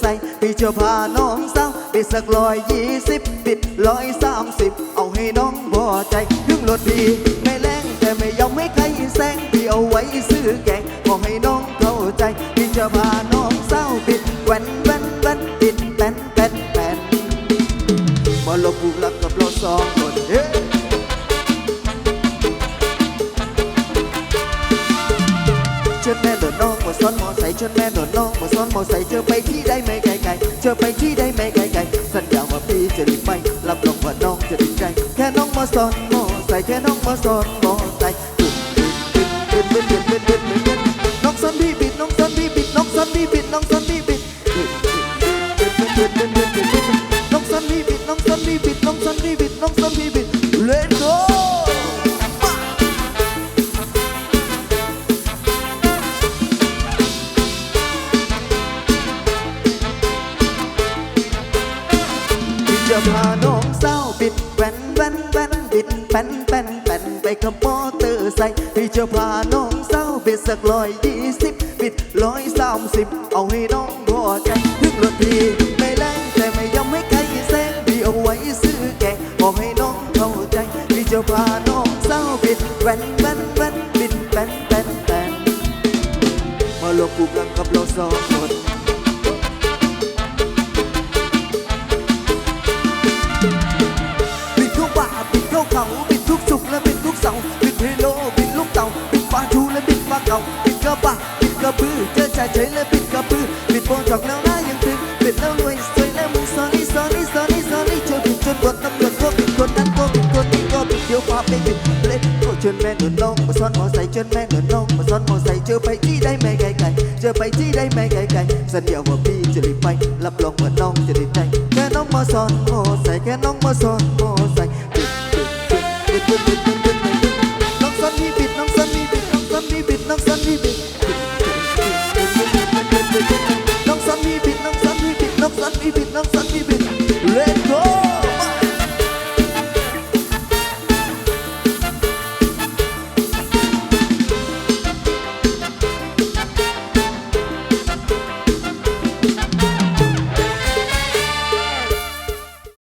ไซค์พี่จะพาน้องเศร้าบิดสักร้อยยี่สิบบิดร้อยสามสิบเอาให้น้องพอใจถึงรถพี่ไม่แรงแต่ไม่ยอมให้ใครแซงพี่เอาไว้ซื้อแกงขอให้น้องเข้าใจพี่จะพาน้องเศร้าบิดแว่นแว่นแว่นบิดแป้นแป้นแป้นมาลบบุกลักกับเราสองคนเฮ้ชนแม่โดดน้อ ซ้อนมอใส่ชนแม่หนุน้องมาซ้อนมอไซค์เจอไปที่ได้ไม่ไกลไกลเจอไปที่ได้ไม่ไกลไกลสัญญาว่าพี่จะรีบไปรับรองว่าน้องจะดีใจแค่น้องมาซ้อนมอไซค์แค่น้องมาซ้อนมอไซค์น้องซ้อนพี่บิดน้องซ้อนพี่บิดน้องซ้อนพี่บิดน้อง จะพาน้องเศร้าบิดแว่นแว่นแว่นบิดแป้นแป้นแป้นไปกับมอเตอร์ไซค์ที่จะพาน้องเศร้าบิดสักร้อยยี่สิบบิดร้อยสามสิบเอาให้น้องพอใจถึงรถพี่ไม่แรงแต่ไม่ยอมให้ใครแซงพี่เอาไว้ซื้อแกงบอกให้น้องเข้าใจที่จะพาน้องเศร้าบิดแว่นแว่นแว่นบิดแป้นแป้นแป้นมาลงกลุ่มกันกับเราสองคน lô khẩu Mình thuốc sục là mình thuốc sầu Mình hê lô, mình lúc tàu Mình phá chú là mình phá cầu Mình cơ bà, mình cơ bư Chơi trà cháy là mình cơ bư Mình bò trọc leo lá những tin Mình leo lùi xoay leo mừng xó lý xó lý xó lý xó lý Chơi mình chân quật năm lần thuốc Mình quật ăn cô, mình quật đi cô Mình thiếu phá bên mình lên Cổ chân men ở lâu Mà son màu giày chân men ở lâu Mà son màu giày chơi bấy chi đây mày gãy cành Chơi bấy chi đây mày gãy cành Dân điệu vào pi chơi đi bánh Lập lòng ở nông chơi đi thanh Cái nông mà son màu giày cái nông mà son น้องซันนี่บิดน้องซันนี่บิดน้องซันนี่บิดน้อซันนี่บิดน้อซันนี่บิดน้อซันนี่บิดน้อซันนี่บิด